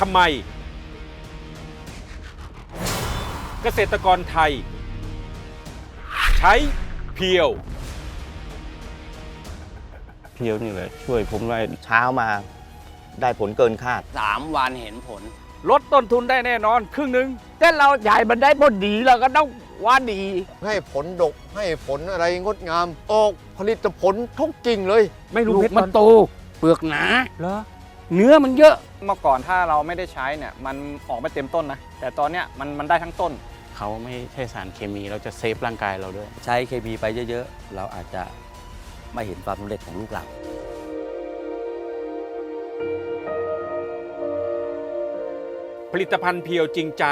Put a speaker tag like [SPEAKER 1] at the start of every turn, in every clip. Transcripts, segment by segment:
[SPEAKER 1] ทำไม เกษตรกรไทย ใช้เพียว
[SPEAKER 2] เพียวนี่แหละช่วยผมได้เช้ามา ได้ผลเกินคาด
[SPEAKER 3] สามวันเห็นผล
[SPEAKER 4] ลดต้นทุนได้แน่นอน ครึ่งหนึ่งแต่เราใหญ่มันได้ผลดีเราก็ต้องว่าดี
[SPEAKER 5] ให้ผลดกให้ผลอะไรงดงาม ออกผลิตผลทุกกิ่งเลย
[SPEAKER 4] ไม่รู้
[SPEAKER 3] ลูก
[SPEAKER 4] เพชร
[SPEAKER 3] มั
[SPEAKER 4] มันนโต เปลือกหนา
[SPEAKER 1] เหรอ
[SPEAKER 4] เนื้อมันเยอะ
[SPEAKER 6] เมื่อก่อนถ้าเราไม่ได้ใช้เนี่ยมันออกไม่เต็มต้นนะแต่ตอนเนี้ยมันมันได้ทั้งต้น
[SPEAKER 2] เขาไม่ใช่สารเคมีเราจะเซฟร่างกายเราด้วย
[SPEAKER 7] ใช้เคมีไปเยอะๆ เราอาจจะไม่เห็นความสำเร็จของลูกเรา
[SPEAKER 1] ผลิตภัณฑ์เพียวจริงใจ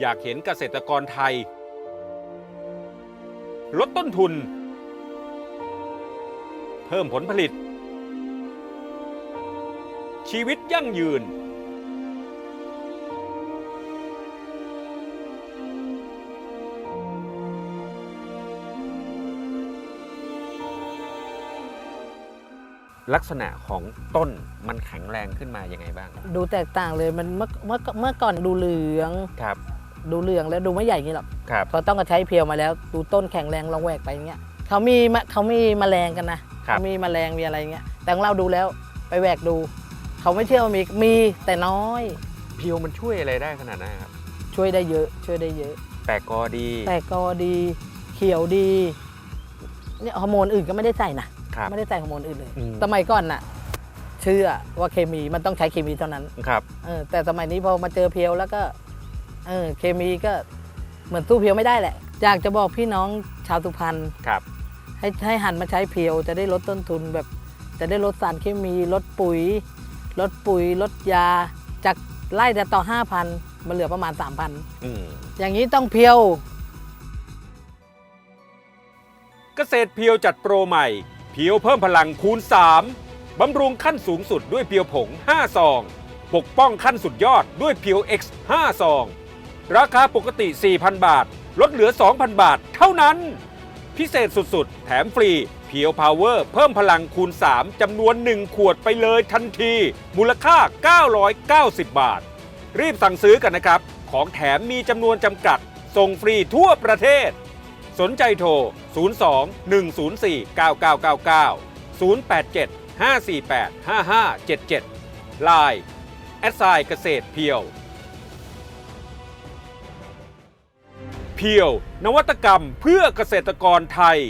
[SPEAKER 1] อยากเห็นเกษตรกรไทย ลดต้นทุน เพิ่มผลผลิต ชีวิตยั่งยืน ลักษณะของต้นมันแข็งแรงขึ้นมายังไงบ้าง
[SPEAKER 8] ดูแตกต่างเลยมันเมื่อเมื่อเมื่อก่อนดูเหลือง
[SPEAKER 1] ครับ
[SPEAKER 8] ดูเหลืองแล้วดูไม่ใหญ่อย่างนี้หรอก
[SPEAKER 1] ครับ
[SPEAKER 8] เขาต้องก็ใช้เพียวมาแล้วดูต้นแข็งแรงลองแหวกไปอย่างเงี้ยเขามีมะเขามีแมลงกันนะเขามีแมลงมีอะไรอย่างเงี้ยแต่ของเราดูแล้วไปแหวกดู เขาไม่เชื่อว่ามีมีแต่น้อย
[SPEAKER 1] เพียวมันช่วยอะไรได้ขนาดนั้นครับ
[SPEAKER 8] ช่วยได้เยอะ ช่วยได้เยอะ
[SPEAKER 1] แตกกอดี
[SPEAKER 8] แต่กอดี เขียวดีเนี่ยฮอร์โมนอื่นก็ไม่ได้ใส่นะครับ ไม่ได้ใส่ฮอร์โมนอื่นเลย
[SPEAKER 1] อืม
[SPEAKER 8] สมัยก่อนน่ะ เชื่อว่าเคมีมันต้องใช้เคมีเท่านั้น
[SPEAKER 1] ครับ
[SPEAKER 8] เออแต่สมัยนี้พอมาเจอเพียวแล้วก็เออเคมีก็เหมือนสู้เพียวไม่ได้แหละอยากจะบอกพี่น้องชาวสุพรรณ
[SPEAKER 1] ครับ
[SPEAKER 8] ให้ให้หันมาใช้เพียวจะได้ลดต้นทุนแบบ จะได้ลดสารเคมีลดปุ๋ย ลดปุ๋ยลดยาจากไล่แต่ต่อ 5,000มาเหลือประมาณ 3,000
[SPEAKER 1] อืม
[SPEAKER 8] อย่างนี้ต้องเพียว
[SPEAKER 1] เกษตรเพียวจัดโปรใหม่ เพียวเพิ่มพลังคูณ 3บำรุงขั้นสูงสุดด้วยเพียวผง 5 ซอง ปกป้องขั้นสุดยอดด้วยเพียว X 5 ซอง ราคาปกติ 4,000 บาท ลดเหลือ 2,000 บาท เท่านั้น พิเศษสุดๆ แถมฟรี เพียวพาวเวอร์เพิ่มพลังคูณ 3จำนวน 1 ขวดไปเลยทันที มูลค่า 990 บาท รีบสั่งซื้อกันนะครับ ของแถมมีจำนวนจำกัด ส่งฟรีทั่วประเทศ สนใจโทร 02 104 9999 087 548 5577 Line แอดไซน์เกษตรเพียว เพียวนวัตกรรมเพื่อเกษตรกรไทย